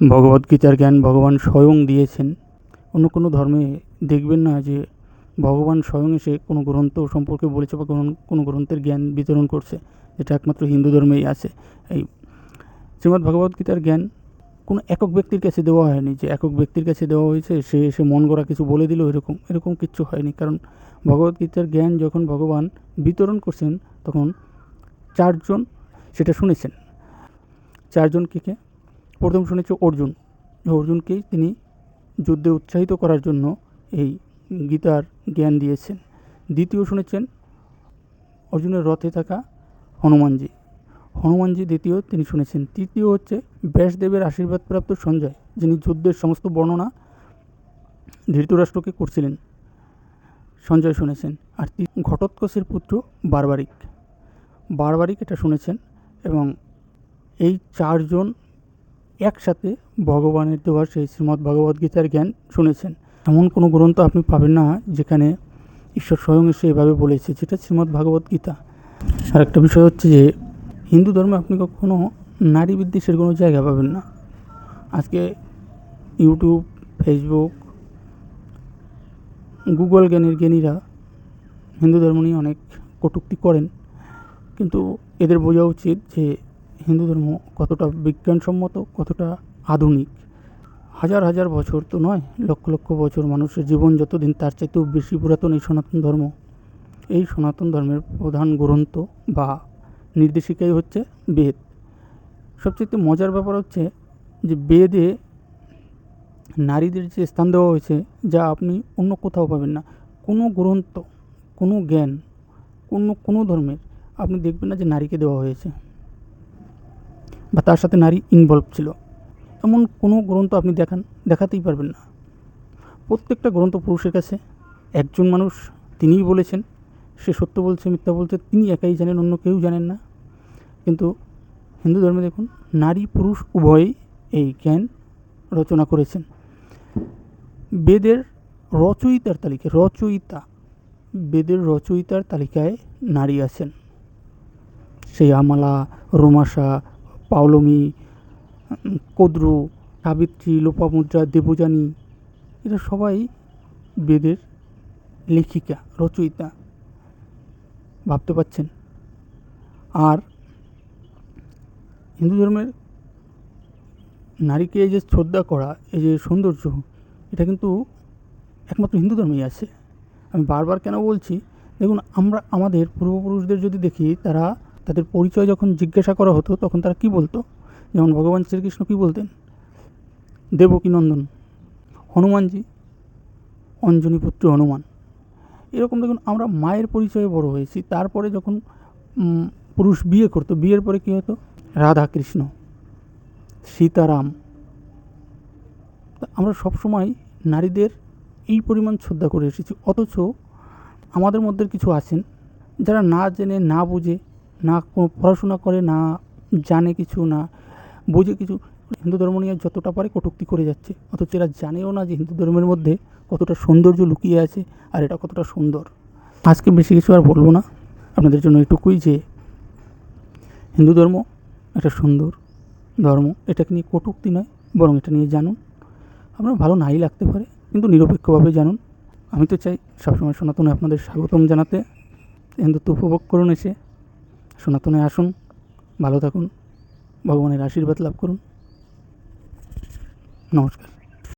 ভগবদ্গীতার জ্ঞান ভগবান স্বয়ং দিয়েছেন। অন্য কোনো ধর্মে দেখবেন না যে ভগবান স্বয়ং এসে কোনো গ্রন্থ সম্পর্কে বলেছে বা কোনো কোনো গ্রন্থের জ্ঞান বিতরণ করছে। এটা একমাত্র হিন্দু ধর্মেই আছে। এই শ্রীমদ্ ভগবদ্গীতার জ্ঞান কোনো একক ব্যক্তির কাছে দেওয়া হয়নি। যে একক ব্যক্তির কাছে দেওয়া হয়েছে, সে এসে মন গড়া কিছু বলে দিল, এরকম এরকম কিচ্ছু হয়নি। কারণ ভগবদ্গীতার জ্ঞান যখন ভগবান বিতরণ করছেন, তখন চারজন সেটা শুনেছেন। চারজন কে কে? প্রথম শুনেছে অর্জুন। যে অর্জুনকেই তিনি যুদ্ধে উৎসাহিত করার জন্য এই গীতার জ্ঞান দিয়েছেন। দ্বিতীয় শুনেছেন অর্জুনের রথে থাকা হনুমানজি। হনুমানজি দ্বিতীয়, তিনি শুনেছেন তৃতীয় হচ্ছে ব্যাসদেবের আশীর্বাদপ্রাপ্ত সঞ্জয়, যিনি যুদ্ধের সমস্ত বর্ণনা ধৃতরাষ্ট্রকে করছিলেন। সঞ্জয় শুনেছেন, আর ঘটোৎকচের পুত্র বারবারিক। বারবারিক এটা শুনেছেন এবং এই চারজন একসাথে ভগবানের দেওয়া সেই শ্রীমদ্ ভগবদ্গীতার জ্ঞান শুনেছেন। এমন কোনো গ্রন্থ আপনি পাবেন না যেখানে ঈশ্বর স্বয়ং এসে এভাবে বলেছে, যেটা শ্রীমদ্ ভগবদ্গীতা আর একটা বিষয় হচ্ছে যে, হিন্দু ধর্মে আপনি কখনো নারী বিদ্বেষের কোনো জায়গা পাবেন না। আজকে ইউটিউব, ফেসবুক, গুগল জ্ঞানের জ্ঞানীরা হিন্দু ধর্ম নিয়ে অনেক কটূক্তি করেন। কিন্তু এদের বোঝা উচিত যে হিন্দু ধর্ম কতটা বিজ্ঞানসম্মত, কতটা আধুনিক? হাজার হাজার বছর তো নয়, লক্ষ লক্ষ বছর মানুষের জীবন যতদিন তার চাইতেও বেশি পুরাতন এই সনাতন ধর্ম। এই সনাতন ধর্মের প্রধান গ্রন্থ বা নির্দেশিকাই হচ্ছে বেদ। সবচেয়ে মজার ব্যাপার হচ্ছে যে বেদে নারীদের যে স্থান দেওয়া হয়েছে, যা আপনি অন্য কোথাও পাবেন না। কোনো গ্রন্থ, কোনো জ্ঞান অন্য কোনো ধর্মের আপনি দেখবেন না যে নারীকে দেওয়া হয়েছে। বা তার সাথে নারী ইনভলভ ছিল। এমন কোনো গ্রন্থ আপনি দেখান, দেখাতেই পারবেন না। প্রত্যেকটা গ্রন্থ পুরুষের কাছে। একজন মানুষ তিনিই বলেছেন, সে সত্য বলছে, মিথ্যা বলছে, তিনি একাই জানেন, অন্য কেউ জানেন না। কিন্তু হিন্দু ধর্মে দেখুন, নারী পুরুষ উভয়ই এই জ্ঞান রচনা করেছেন। বেদের রচয়িতার তালিকায়, রচয়িতা, বেদের রচয়িতার তালিকায় নারী আছেন। সেই আমালা, রোমাশা পাওলমি, কদ্রু, সাবিত্রী, লোপামুদ্রা, দেবযানী, এরা সবাই বেদের লেখিকা, রচয়িতা। ভাবতে পাচ্ছেন? আর হিন্দু ধর্মের নারীকে এই যে শ্রদ্ধা করা, এই যে সৌন্দর্য, এটা কিন্তু একমাত্র হিন্দু ধর্মেই আছে। আমি বারবার কেন বলছি, দেখুন, আমরা, আমাদের পূর্বপুরুষদের যদি দেখি, তারা তাদের পরিচয় যখন জিজ্ঞাসা করা হতো, তখন তারা কী বলতো? যেমন ভগবান শ্রীকৃষ্ণ কী বলতেন? দেবকী নন্দন, হনুমানজি অঞ্জনী পুত্র হনুমান। এরকম দেখুন, আমরা মায়ের পরিচয়ে বড় হয়েছি। তারপরে যখন পুরুষ বিয়ে করতো, বিয়ের পরে কী হতো? রাধা কৃষ্ণ সীতারাম আমরা সবসময় নারীদের এই পরিমাণ শ্রদ্ধা করে এসেছি। অথচ আমাদের মধ্যে কিছু আছেন, যারা না জেনে, না বুঝে না পড়াশোনা করে, না জানে কিছু, না বোঝে কিছু, হিন্দু ধর্ম নিয়ে যতটা পারে কটূক্তি করে যাচ্ছে। অথচ এরা জানেও না যে হিন্দু ধর্মের মধ্যে কতটা সৌন্দর্য লুকিয়ে আছে আর এটা কতটা সুন্দর। আজকে বেশি কিছু আর বলব না। আপনাদের জন্য এটুকুই যে হিন্দু ধর্ম একটা সুন্দর ধর্ম। এটাকে নিয়ে কটূক্তি নয়, বরং এটা নিয়ে জানুন। আপনার ভালো নাই লাগতে পারে, কিন্তু নিরপেক্ষভাবে জানুন। আমি তো চাই সবসময় সনাতনে আপনাদের স্বাগতম জানাতে। হিন্দুত্ব উপভোগ করুন এসে। সনাতনে আসুন ভালো থাকুন ভগবানের আশীর্বাদ লাভ করুন। নমস্কার।